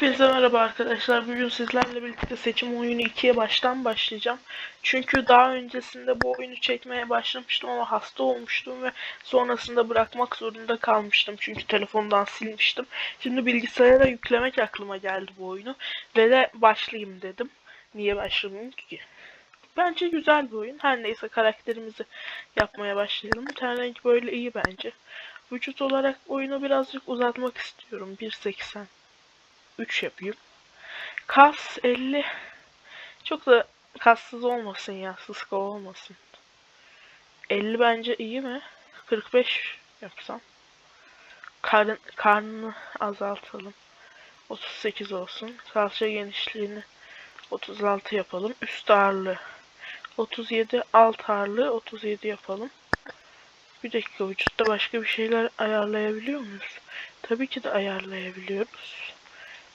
Hepinize merhaba arkadaşlar. Bugün sizlerle birlikte seçim oyunu 2'ye baştan başlayacağım. Çünkü daha öncesinde bu oyunu çekmeye başlamıştım ama hasta olmuştum ve sonrasında bırakmak zorunda kalmıştım. Çünkü telefondan silmiştim. Şimdi bilgisayara yüklemek aklıma geldi bu oyunu ve de başlayayım dedim. Niye başlamayayım ki? Bence güzel bir oyun. Her neyse karakterimizi yapmaya başlayalım. Ten böyle iyi bence. Vücut olarak oyunu birazcık uzatmak istiyorum. 1.80 3 yapayım. Kas 50. Çok da kassız olmasın ya. Sıska olmasın. 50 bence iyi mi? 45 yapsam. Karın, karnını azaltalım. 38 olsun. Kalça genişliğini 36 yapalım. Üst ağırlığı 37. Alt ağırlığı 37 yapalım. Bir dakika vücutta başka bir şeyler ayarlayabiliyor muyuz? Tabii ki de ayarlayabiliyoruz.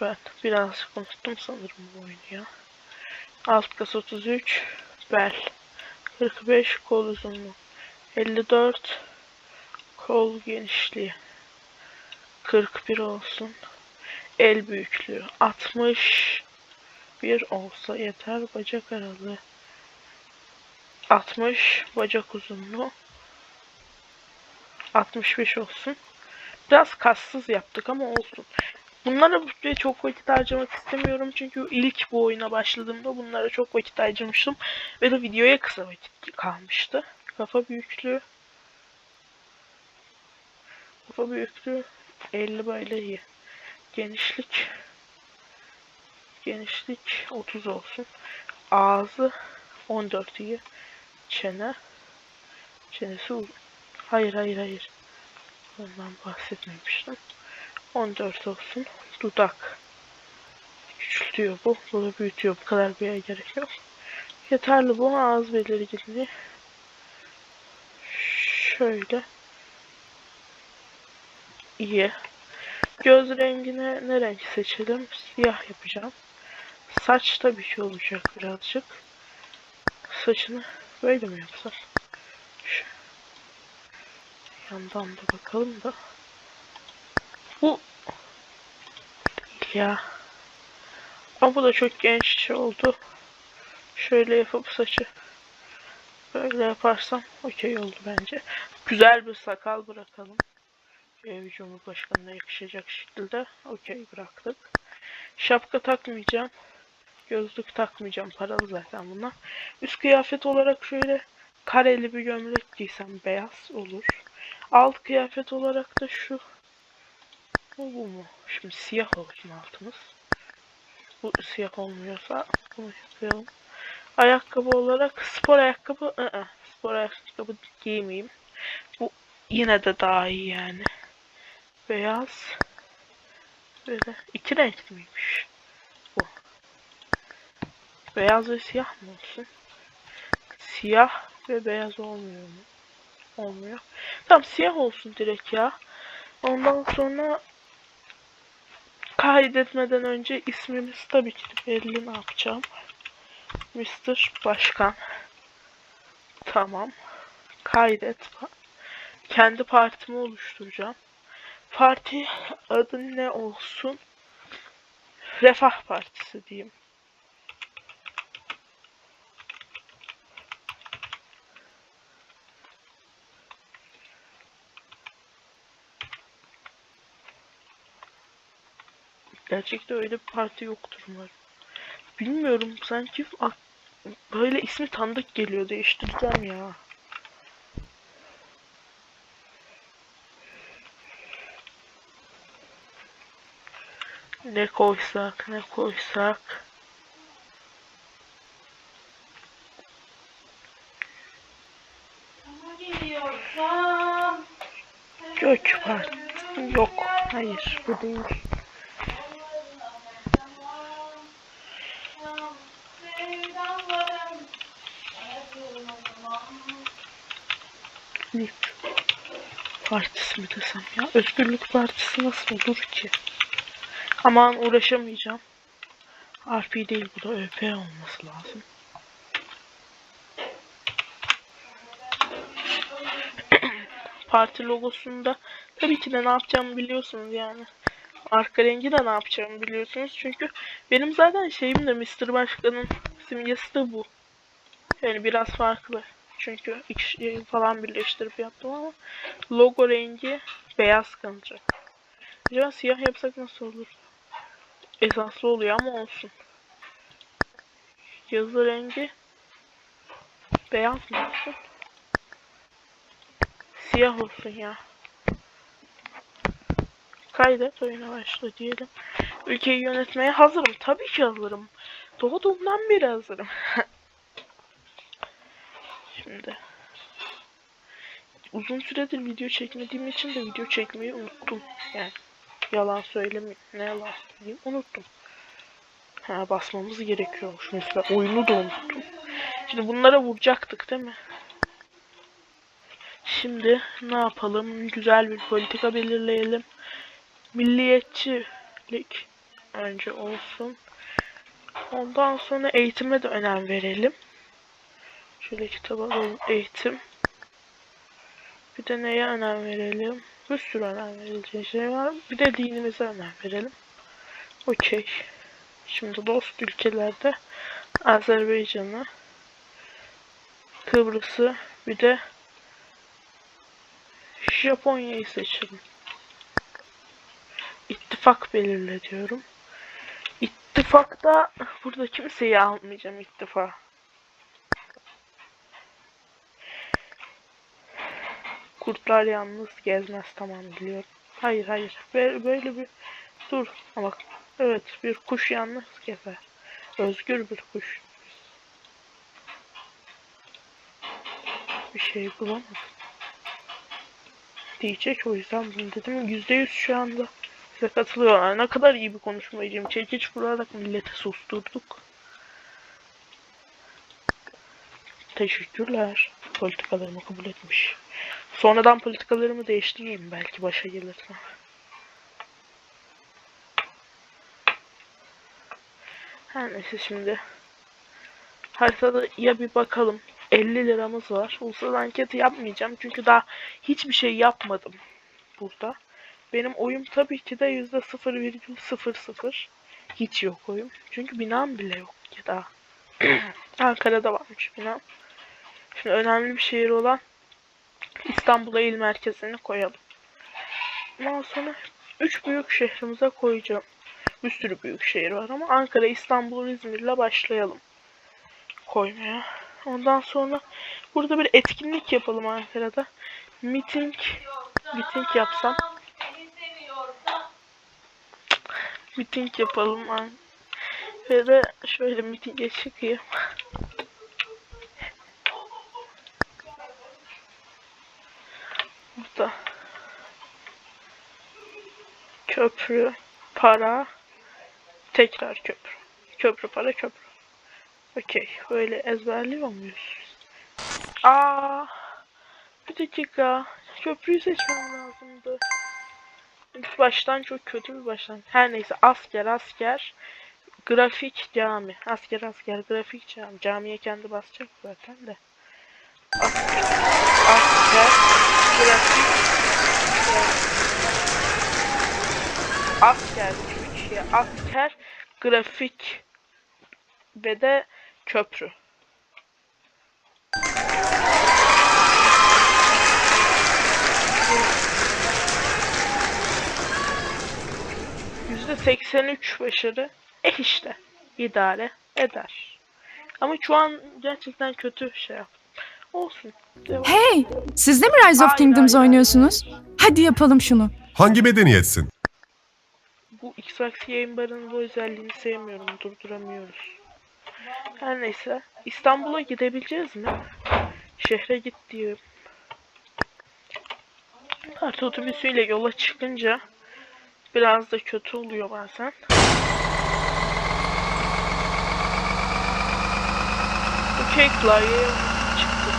Ben birazcık unuttum sanırım bu oyunu ya. Alt kas 33, bel 45, kol uzunluğu 54, kol genişliği 41 olsun. El büyüklüğü 61 olsa yeter. Bacak aralığı 60, bacak uzunluğu 65 olsun. Biraz kassız yaptık ama olsun. Bunlara çok vakit harcamak istemiyorum çünkü ilk bu oyuna başladığımda bunlara çok vakit harcamıştım ve de videoya kısa vakit kalmıştı. Kafa büyüklüğü Kafa büyüklüğü 50 böyle iyi. Genişlik genişlik 30 olsun. Ağzı 14 iyi. Çene çenesi uzun. Hayır hayır hayır. Ondan bahsetmemiştim. 14 olsun. Dudak. Küçültüyor bu. Bunu büyütüyor. Bu kadar bir gerek yok. Yeterli bu. Ağız belirginliği. Şöyle. İyi. Göz rengine ne renk seçelim? Siyah yapacağım. Saç tabii ki olacak birazcık. Saçını böyle mi yapsam? Şu. Yandan da bakalım da. Bu ya. Ama bu da çok genç oldu. Şöyle yapıp saçı böyle yaparsam okey oldu bence. Güzel bir sakal bırakalım. Ev Cumhurbaşkanı'na yakışacak şekilde okey bıraktık. Şapka takmayacağım. Gözlük takmayacağım. Paralı zaten bunlar. Üst kıyafet olarak şöyle kareli bir gömlek giysem beyaz olur. Alt kıyafet olarak da şu bu, bu mu? Şimdi siyah olsun altımız. Bu siyah olmuyorsa bunu yapalım. Ayakkabı olarak spor ayakkabı ı -ı. spor ayakkabı giymeyeyim. Bu yine de daha iyi yani. Beyaz. Böyle iki renk miymiş? Bu. Beyaz ve siyah mı olsun? Siyah ve beyaz olmuyor mu? Olmuyor. Tamam siyah olsun direkt ya. Ondan sonra kaydetmeden önce ismimiz tabii ki belli ne yapacağım. Mr. Başkan. Tamam. Kaydet. Kendi partimi oluşturacağım. Parti adı ne olsun? Refah Partisi diyeyim. Gerçekte öyle bir parti yoktur umarım. Bilmiyorum sanki böyle ismi tanıdık geliyor değiştireceğim ya. Ne koysak ne koysak. Gök Parti. Yok. Hayır bu değil. Özgürlük Partisi mi desem ya? Özgürlük Partisi nasıl olur ki? Aman uğraşamayacağım. RP değil bu da ÖP olması lazım. Parti logosunda tabii ki de ne yapacağımı biliyorsunuz yani. Arka rengi de ne yapacağımı biliyorsunuz. Çünkü benim zaten şeyim de Mr. Başkan'ın simgesi de bu. Yani biraz farklı. Çünkü iki şeyi falan birleştirip yaptım ama logo rengi beyaz kalacak. Acaba siyah yapsak nasıl olur? Esaslı oluyor ama olsun. Yazı rengi beyaz mı olsun? Siyah olsun ya. Kaydet oyuna başla diyelim. Ülkeyi yönetmeye hazırım. Tabii ki hazırım. Doğduğumdan beri hazırım. Şimdi. Uzun süredir video çekmediğim için de video çekmeyi unuttum. Yani yalan söylemeyeyim. Ne yalan söyleyeyim unuttum. Ha basmamız gerekiyormuş. Mesela oyunu da unuttum. Şimdi bunlara vuracaktık değil mi? Şimdi ne yapalım? Güzel bir politika belirleyelim. Milliyetçilik önce olsun. Ondan sonra eğitime de önem verelim. Şöyle kitap alalım. Eğitim. Bir de neye önem verelim? Bir sürü önem verilecek şey var. Bir de dinimize önem verelim. Okey. Şimdi dost ülkelerde Azerbaycan'ı, Kıbrıs'ı bir de Japonya'yı seçelim. İttifak belirle diyorum. İttifakta burada kimseyi almayacağım ittifak. Kurtlar yalnız gezmez tamam biliyorum. Hayır hayır böyle, böyle bir dur ama evet bir kuş yalnız gezer. Özgür bir kuş. Bir şey bulamadım. Diyecek o yüzden bunu dedim. Yüzde yüz şu anda size katılıyorlar. Ne kadar iyi bir konuşmacıyım. Çekiç vurarak milleti susturduk. Teşekkürler. Politikalarımı kabul etmiş. Sonradan politikalarımı değiştiririm belki başa gelirsem. Her neyse şimdi. Haritada ya bir bakalım. 50 liramız var. Ulusal anketi yapmayacağım çünkü daha hiçbir şey yapmadım burada. Benim oyum tabii ki de %0,00. Hiç yok oyum. Çünkü binam bile yok ki daha. Ankara'da varmış binam. Şimdi önemli bir şehir olan İstanbul'a il merkezini koyalım. Ondan sonra 3 büyük şehrimize koyacağım. Bir sürü büyük şehir var ama Ankara, İstanbul, İzmir'le başlayalım koymaya. Ondan sonra burada bir etkinlik yapalım Ankara'da. Meeting, meeting yapsam. Meeting yapalım. An- Ve de şöyle meetinge çıkayım. Burada. Köprü, para, tekrar köprü. Köprü, para, köprü. Okey, böyle ezberliyor muyuz? Aa, bir dakika. Köprüyü seçmem lazımdı. İlk baştan çok kötü bir başlangıç. Her neyse asker asker grafik cami. Asker asker grafik cami. Camiye kendi basacak zaten de. Asker grafik asker Türkiye asker grafik ve de köprü. Yüzde 83 başarı. Eh işte. idare eder. Ama şu an gerçekten kötü şey yaptım. Olsun. Hey, siz de mi Rise of Kingdoms hayır, oynuyorsunuz? Hadi yapalım şunu. Hangi medeniyetsin? Bu Xbox yayın barının bu özelliğini sevmiyorum. Durduramıyoruz. Her neyse. İstanbul'a gidebileceğiz mi? Şehre git diyor. Artı otobüsüyle yola çıkınca biraz da kötü oluyor bazen. Okey klavyeye çıktı.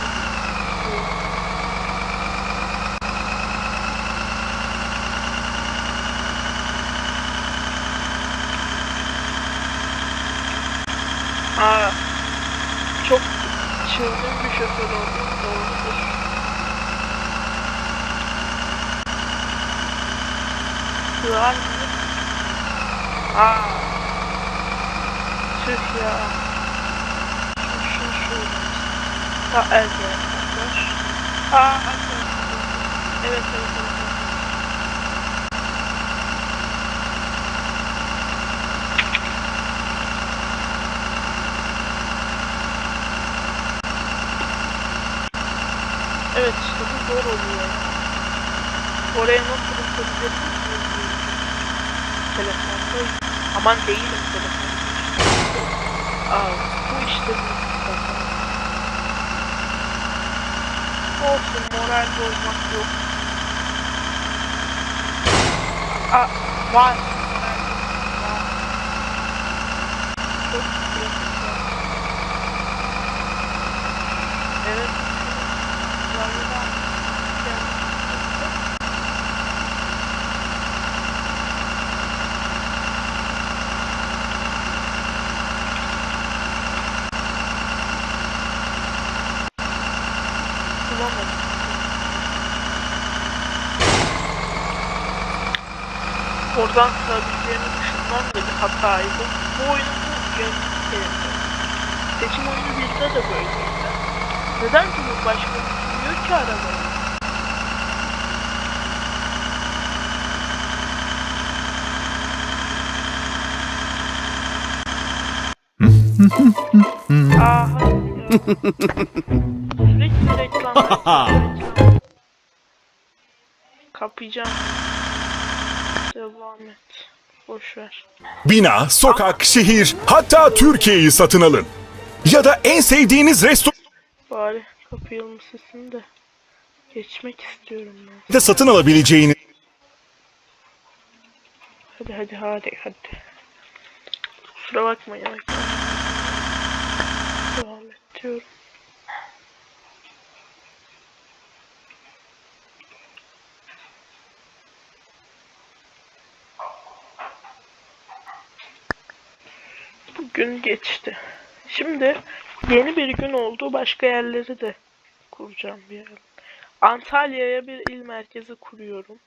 Aa, çok çılgın bir şoför oldum. Doğrudur. Sığar mı? Aa. Tüh ya. Şunu şunu şöyle. Ha evet arkadaşlar. Aa. Evet evet evet. Evet. Bu zor oluyor ya. Oraya nasıl bilmiyorum. Telefonda. Aman değilim telefonda. Aa bu işte kafa. Olsun moral bozmak yok. Aa var. Moral bozmak var. Çok grafik var. Evet. Klavye'den gelmiş. Bulamadım. Oradan sığabileceğimi düşünmem de bir hataydı. Bu oyunun bu yönünü sevdim. Seçim oyunu bizde de böyleydi. Neden Cumhurbaşkanı sürüyor ki arabayı? Ya. Sürekli reklam. reklam. Kapayacağım. Devam et. Boş ver. Bina, sokak, şehir, hatta Türkiye'yi satın alın. Ya da en sevdiğiniz restoranı Bari kapayalım sesini de. Geçmek istiyorum ben. da satın alabileceğiniz Hadi hadi hadi hadi. Kusura bakmayın. arkadaşlar. Devam et diyorum. Bugün geçti. Şimdi yeni bir gün oldu. Başka yerleri de kuracağım bir yer. Antalya'ya bir il merkezi kuruyorum.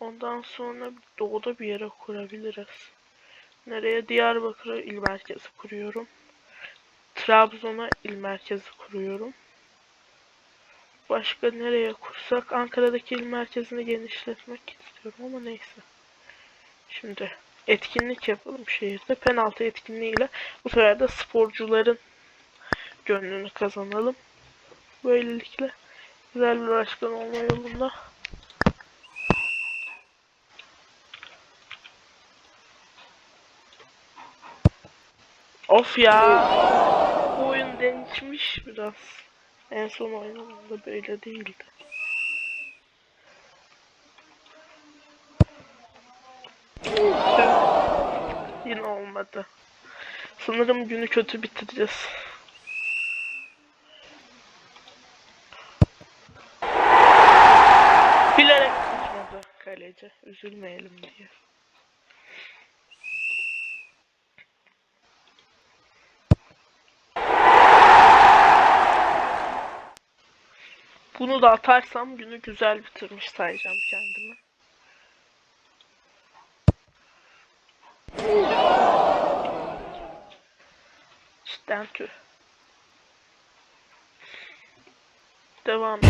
Ondan sonra doğuda bir yere kurabiliriz. Nereye? Diyarbakır'a il merkezi kuruyorum. Trabzon'a il merkezi kuruyorum. Başka nereye kursak? Ankara'daki il merkezini genişletmek istiyorum ama neyse. Şimdi etkinlik yapalım şehirde. Penaltı etkinliğiyle bu sefer de sporcuların gönlünü kazanalım. Böylelikle güzel bir başkan olma yolunda Of ya. Bu oyun değişmiş biraz. En son oynadığımda böyle değildi. Tüh. Olmadı. Sanırım günü kötü bitireceğiz. Bilerek tutmadı kaleci. Üzülmeyelim diye. Bunu da atarsam günü güzel bitirmiş sayacağım kendimi. Cidden tüh. Devam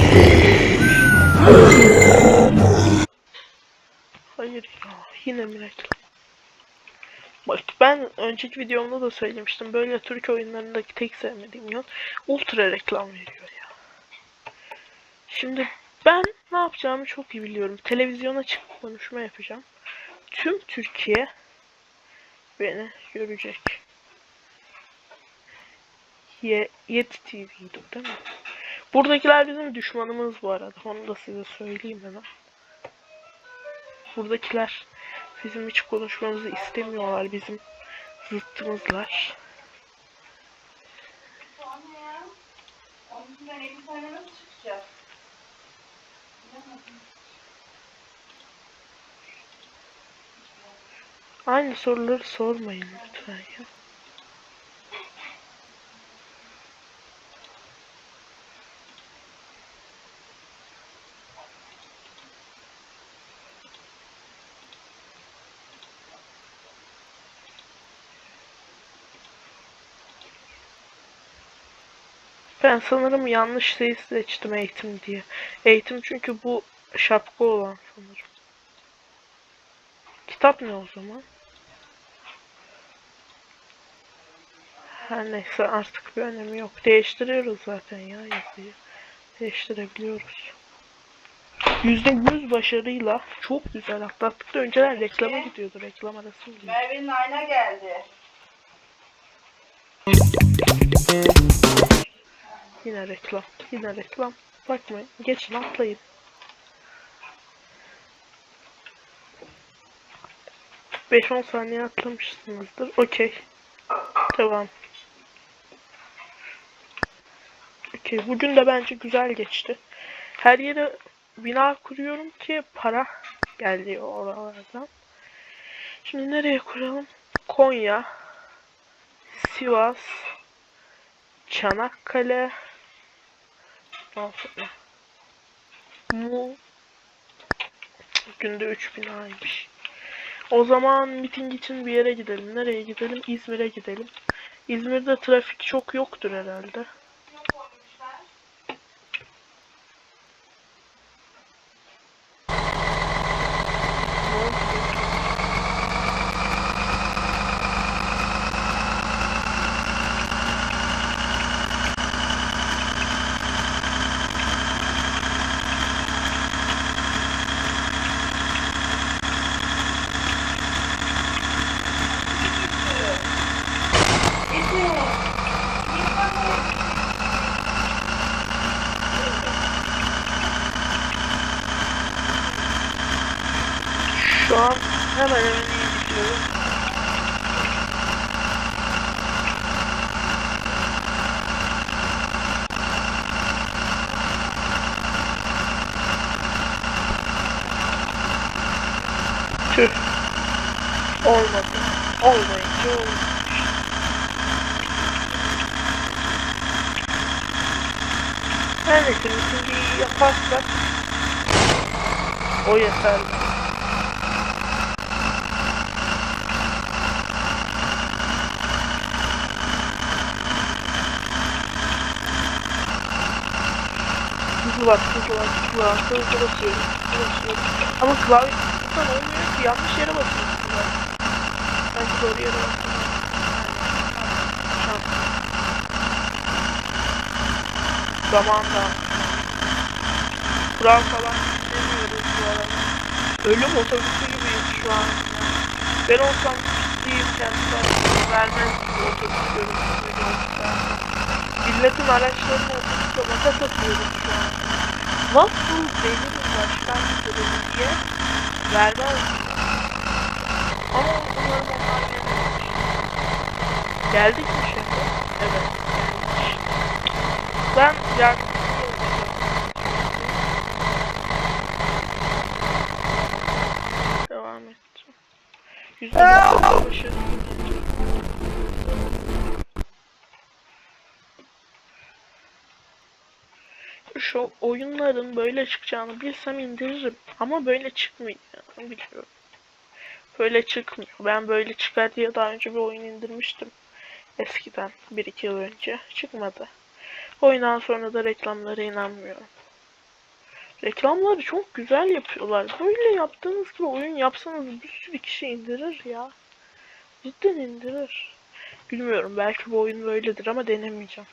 Hayır ya yine mi reklam? Bak ben önceki videomda da söylemiştim. Böyle Türk oyunlarındaki tek sevmediğim yön ultra reklam veriyor ya. Şimdi ben ne yapacağımı çok iyi biliyorum. Televizyona çıkıp konuşma yapacağım. Tüm Türkiye beni görecek. Ye Yeti TV'ydi değil mi? Buradakiler bizim düşmanımız bu arada. Onu da size söyleyeyim hemen. Buradakiler bizim hiç konuşmamızı istemiyorlar. Bizim zıttımızlar. Aynı soruları sormayın lütfen ya. Ben sanırım yanlış şeyi seçtim eğitim diye. Eğitim çünkü bu şapka olan sanırım. Kitap ne o zaman? Her neyse artık bir önemi yok. Değiştiriyoruz zaten ya yazıyı. Değiştirebiliyoruz. %100 başarıyla çok güzel atlattık da önceden reklama gidiyordu. Reklam arası gidiyordu? Merve'nin ayna geldi. Yine reklam. Yine reklam. Bakmayın. Geçin atlayın. Beş on saniye atlamışsınızdır. Okey. Devam. Okey. Bugün de bence güzel geçti. Her yere bina kuruyorum ki para geliyor oralardan. Şimdi nereye kuralım? Konya, Sivas, Çanakkale, Altı. Mu. Günde 3000 aymış. O zaman miting için bir yere gidelim. Nereye gidelim? İzmir'e gidelim. İzmir'de trafik çok yoktur herhalde. Ne oldu? Şu an hemen iyi gidiyorum. Tüh. Olmadı. Olmayınca olmuş. Her neyse ikinciyi yaparsak o yeterli. Hızlı bak, hızlı bak, hızlı bak, hızlı basıyorum, hızlı basıyorum. Ama klavye tutan olmuyor ki, yanlış yere basıyorsun. Belki doğru yere basıyorum. Şans. Zaman da. Kural falan istemiyoruz bu arada. Ölüm otobüsü gibiyiz şu an. Ben olsam ciddiyim kendime vermez otobüs görüntüsünü göstermem. Milletin araçlarını otobüste makas atıyoruz şu an. Nasıl benim başkan diye vermez. Ama umarım onlar gelir. Geldik mi şimdi? Evet geldik. Ben yardımcı böyle çıkacağını bilsem indiririm. Ama böyle çıkmıyor. Biliyorum. Böyle çıkmıyor. Ben böyle çıkar diye daha önce bir oyun indirmiştim. Eskiden. 1-2 yıl önce. Çıkmadı. Oyundan sonra da reklamlara inanmıyorum. Reklamları çok güzel yapıyorlar. Böyle yaptığınız gibi oyun yapsanız bir sürü kişi indirir ya. Cidden indirir. Bilmiyorum belki bu oyun böyledir ama denemeyeceğim.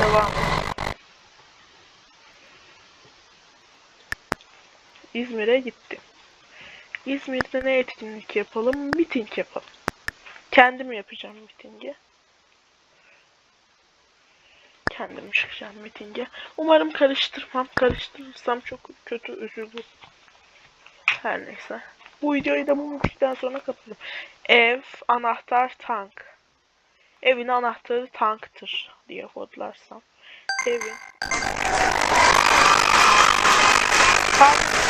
Devam İzmir'e gittim. İzmir'de ne etkinlik yapalım? Miting yapalım. Kendim yapacağım mitingi. Kendim çıkacağım mitinge. Umarım karıştırmam. Karıştırırsam çok kötü üzülürüm. Her neyse. Bu videoyu da bu müzikten sonra kapatırım. Ev, anahtar, tank. Evin anahtarı tanktır diye kodlarsam. Evin Fabrika,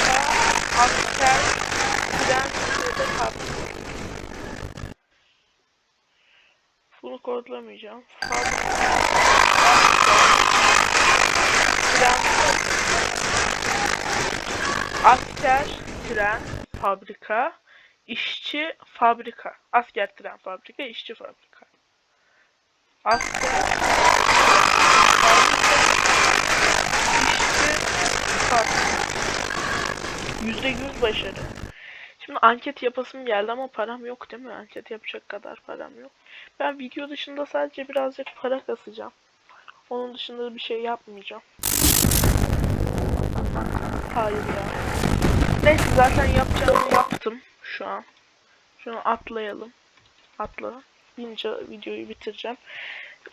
asker, de fabrika. Bunu kodlamayacağım. Asker, tren, fabrika, işçi, fabrika. Asker, tren, fabrika, işçi, fabrika. Asker, %100 başarı. Şimdi anket yapasım geldi ama param yok değil mi? Anket yapacak kadar param yok. Ben video dışında sadece birazcık para kasacağım. Onun dışında da bir şey yapmayacağım. Hayır ya. Neyse zaten yapacağımı yaptım şu an. Şunu atlayalım. Atla. Bince videoyu bitireceğim.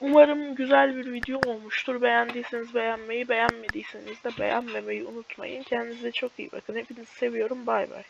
Umarım güzel bir video olmuştur. Beğendiyseniz beğenmeyi, beğenmediyseniz de beğenmemeyi unutmayın. Kendinize çok iyi bakın. Hepinizi seviyorum. Bay bay.